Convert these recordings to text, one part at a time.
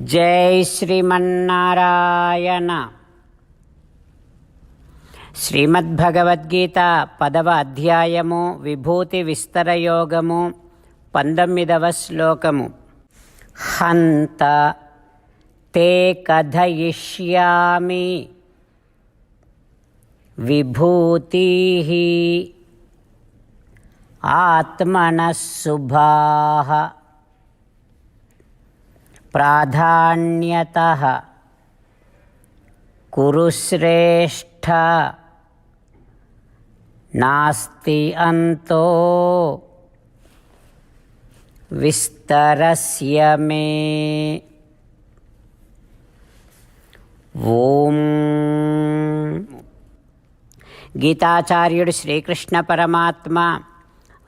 జై శ్రీమన్నారాయణ. శ్రీమద్భగవద్గీత పదవ అధ్యాయము విభూతి విస్తరయోగము పంతొమ్మిదవ శ్లోకము. హంత తే కథయిష్యామి. విభూతి ఆత్మన శుభా ప్రాధాన్యత కురుశ్రేష్ఠ నాస్తి అంతో విస్తరస్య మే. ఓం. గీతాచార్యుడు శ్రీకృష్ణ పరమాత్మ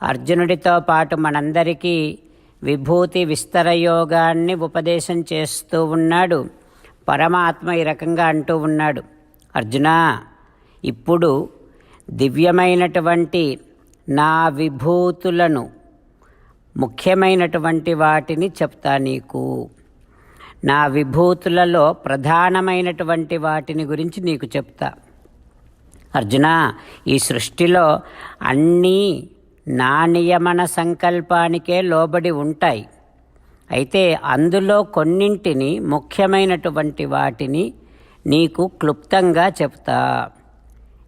అర్జునుడితో పాటు మనందరికీ విభూతి విస్తర యోగాన్ని ఉపదేశం చేస్తూ ఉన్నాడు. పరమాత్మ ఈ రకంగా అంటూ ఉన్నాడు. అర్జున ఇప్పుడు దివ్యమైనటువంటి నా విభూతులను ముఖ్యమైనటువంటి వాటిని చెప్తా నీకు. నా విభూతులలో ప్రధానమైనటువంటి వాటిని గురించి నీకు చెప్తా. అర్జున ఈ సృష్టిలో అన్నీ నా నియమన సంకల్పానికే లోబడి ఉంటాయి. అయితే అందులో కొన్నింటిని ముఖ్యమైనటువంటి వాటిని నీకు క్లుప్తంగా చెప్తా.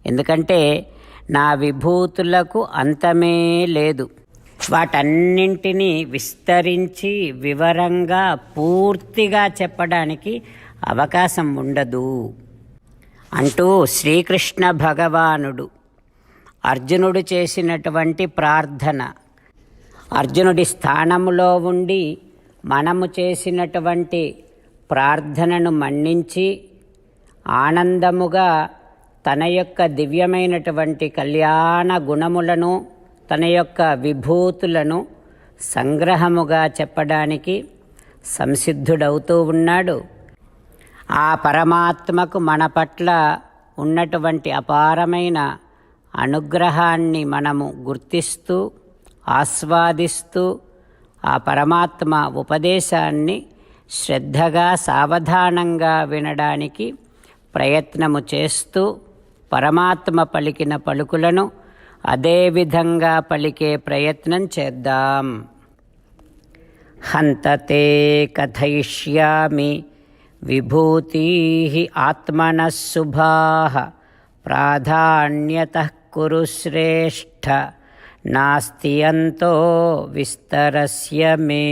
ఎందుకంటే నా విభూతులకు అంతమే లేదు. వాటన్నింటినీ విస్తరించి వివరంగా పూర్తిగా చెప్పడానికి అవకాశం ఉండదు. అంటూ శ్రీకృష్ణ భగవానుడు అర్జునుడు చేసినటువంటి ప్రార్థన. అర్జునుడి స్థానములో ఉండి మనము చేసినటువంటి ప్రార్థనను మన్నించి ఆనందముగా తన యొక్క దివ్యమైనటువంటి కళ్యాణ గుణములను తన యొక్క విభూతులను సంగ్రహముగా చెప్పడానికి సంసిద్ధుడవుతూ ఉన్నాడు. ఆ పరమాత్మకు మన పట్ల ఉన్నటువంటి అపారమైన అనుగ్రహాన్ని మనము గుర్తిస్తూ ఆస్వాదిస్తూ ఆ పరమాత్మ ఉపదేశాన్ని శ్రద్ధగా సావధానంగా వినడానికి ప్రయత్నము చేస్తూ పరమాత్మ పలికిన పలుకులను అదేవిధంగా పలికే ప్రయత్నం చేద్దాం. హంతతే కథయిష్యామి విభూతి ఆత్మనః ప్రాధాన్యత కురుశ్రేష్ఠ. నాస్తి అంతో విస్తరస్య మే.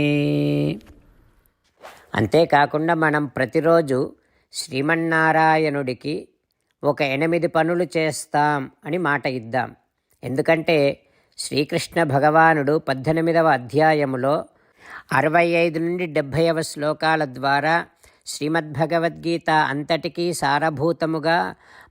అంతేకాకుండా మనం ప్రతిరోజు శ్రీమన్నారాయణుడికి ఒక ఎనిమిది పనులు చేస్తాం అని మాట ఇద్దాం. ఎందుకంటే శ్రీకృష్ణ భగవానుడు పద్దెనిమిదవ అధ్యాయములో అరవై ఐదు నుండి డెబ్భైవ శ్లోకాల ద్వారా శ్రీమద్భగవద్గీత అంతటికీ సారభూతముగా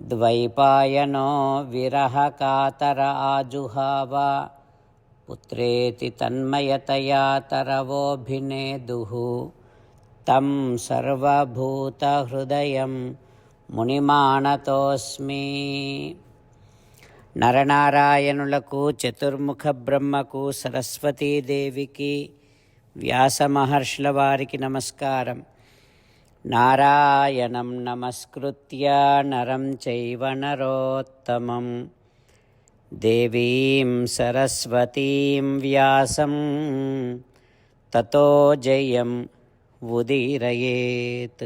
ద్వైపాయనో విరహకాతర ఆజుహావ పుత్రేతి తన్మయతయా తరవోభినేదుః. తం సర్వభూతహృదయం మునిమానతోస్మి. నరనారాయణులకు చతుర్ముఖ బ్రహ్మకు సరస్వతీదేవికి వ్యాసమహర్షుల వారికి నమస్కారం. నారాయణం నమస్కృత్య నరం చైవ నరోత్తమం. దేవీం సరస్వతీం వ్యాసం. తతో జయం ఉదీరయేత్.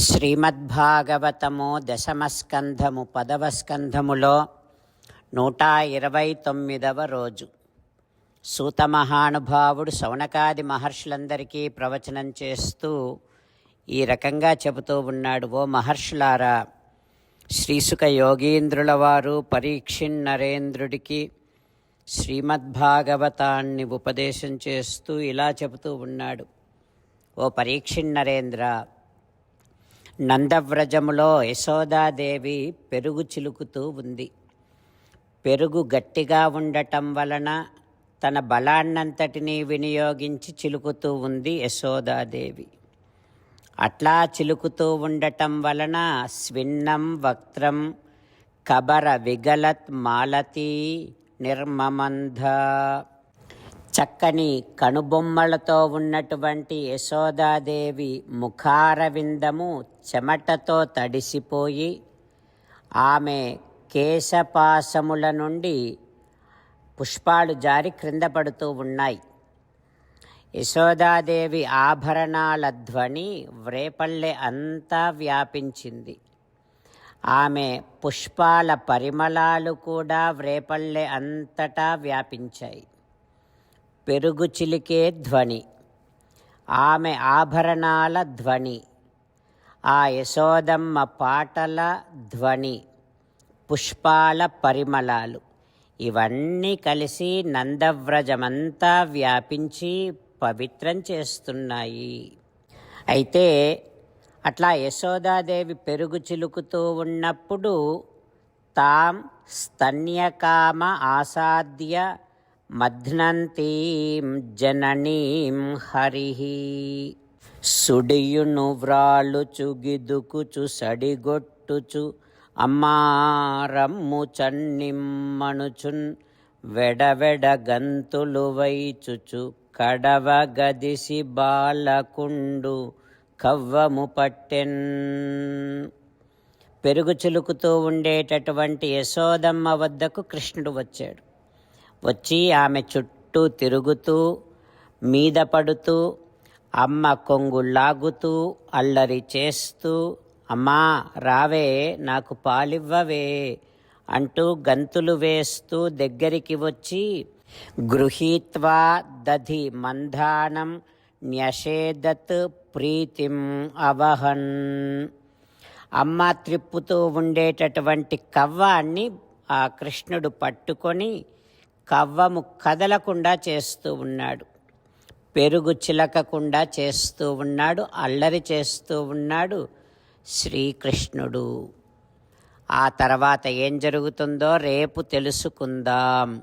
శ్రీమద్భాగవతము దశమస్కంధము పదవ స్కంధములో నూట ఇరవై తొమ్మిదవ రోజు. సూత మహానుభావుడు శౌనకాది మహర్షులందరికీ ప్రవచనం చేస్తూ ఈ రకంగా చెబుతూ ఉన్నాడు ఓ మహర్షులారా శ్రీసుక యోగీంద్రుల వారు పరీక్షిణ్ నరేంద్రుడికి శ్రీమద్భాగవతాన్ని ఉపదేశం చేస్తూ ఇలా చెబుతూ ఉన్నాడు. ఓ పరీక్షిణ్ నరేంద్ర నందవ్రజములో యశోదాదేవి పెరుగు చిలుకుతూ ఉంది. పెరుగు గట్టిగా ఉండటం వలన తన బలాన్నంతటినీ వినియోగించి చిలుకుతూ ఉంది యశోదాదేవి. అట్లా చిలుకుతూ ఉండటం వలన స్విన్నం వక్త్రం కబర విగలత్ మాలతీ నిర్మమంధ. చక్కని కనుబొమ్మలతో ఉన్నటువంటి యశోదాదేవి ముఖారవిందము చెమటతో తడిసిపోయి ఆమె కేశపాశముల నుండి పుష్పాలు జారి క్రింద పడుతూ ఉన్నాయి. యశోదాదేవి ఆభరణాల ధ్వని వ్రేపల్లె అంతా వ్యాపించింది. ఆమె పుష్పాల పరిమళాలు కూడా వ్రేపల్లె అంతటా వ్యాపించాయి. పెరుగు చిలికే ధ్వని ఆమె ఆభరణాల ధ్వని ఆ యశోదమ్మ పాటల ధ్వని పుష్పాల పరిమళాలు. ఇవన్నీ కలిసి నందవ్రజమంతా వ్యాపించి పవిత్రం చేస్తున్నాయి. అయితే అట్లా యశోదాదేవి పెరుగు చిలుకుతూ ఉన్నప్పుడు తాం స్తన్యకామ ఆసాద్య మధ్నంతీం జననీం హరి. సుడియును వ్రాలుచు గిదుకుచు సడిగొట్టుచు అమ్మారమ్ము చన్నిమ్మణుచున్ వెడవెడ గంతులు వైచుచు కడవ గదిసి బాలకుండు కవ్వము పట్టెన్. పెరుగు చిలుకుతూ ఉండేటటువంటి యశోదమ్మ వద్దకు కృష్ణుడు వచ్చాడు. వచ్చి ఆమె చుట్టూ తిరుగుతూ మీద పడుతూ అమ్మ కొంగు లాగుతూ అల్లరి చేస్తూ అమ్మా రావే నాకు పాలివ్వవే అంటూ గంతులు వేస్తూ దగ్గరికి వచ్చి గృహీత్వా దధి మంధానం న్యషేదత్ ప్రీతిం అవహన్. అమ్మ త్రిప్పుతూ ఉండేటటువంటి కవ్వాన్ని ఆ కృష్ణుడు పట్టుకొని కవ్వము కదలకుండా చేస్తూ ఉన్నాడు. పెరుగు చిలకకుండా చేస్తూ ఉన్నాడు అల్లరి చేస్తూ ఉన్నాడు శ్రీకృష్ణుడు. ఆ తర్వాత ఏం జరుగుతుందో రేపు తెలుసుకుందాం.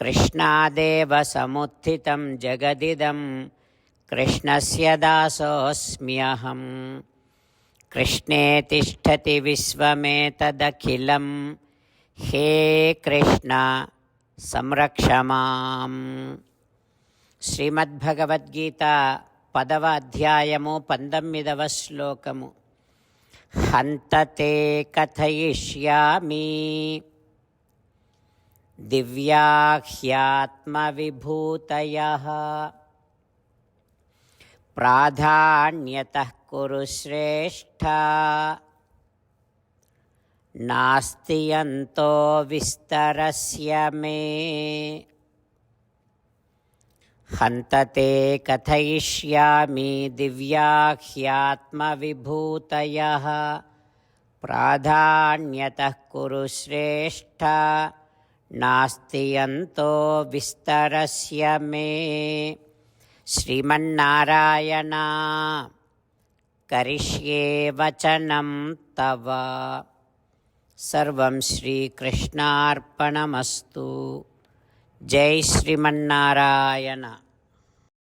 కృష్ణాదేవ సముత్థితం జగదిదం కృష్ణస్య దాసోऽస్మ్యహం. కృష్ణే తిష్టతి విశ్వమేతదఖిలం హే కృష్ణ సంరక్ష మాం. శ్రీమద్భగవద్గీత పదవ అధ్యాయము పంతొమ్మిదవ శ్లోకము. హంతతే కథయిష్యామి. దివ్యాహ్యాత్మవిభూతయ ప్రాధాన్యత కురు శ్రేష్ఠ నాస్తి అంతో విస్తరస్య మే హంతతే కథయిష్యామి దివ్యాహ్యాత్మవిభూతయ ప్రాధాన్యత కురు శ్రేష్ఠ నాస్తి అంతో విస్తరస్య మే. శ్రీమన్నారాయణ కరిష్యే వచనం తవ. సర్వం శ్రీకృష్ణార్పణమస్తు. జై శ్రీమన్నారాయణ.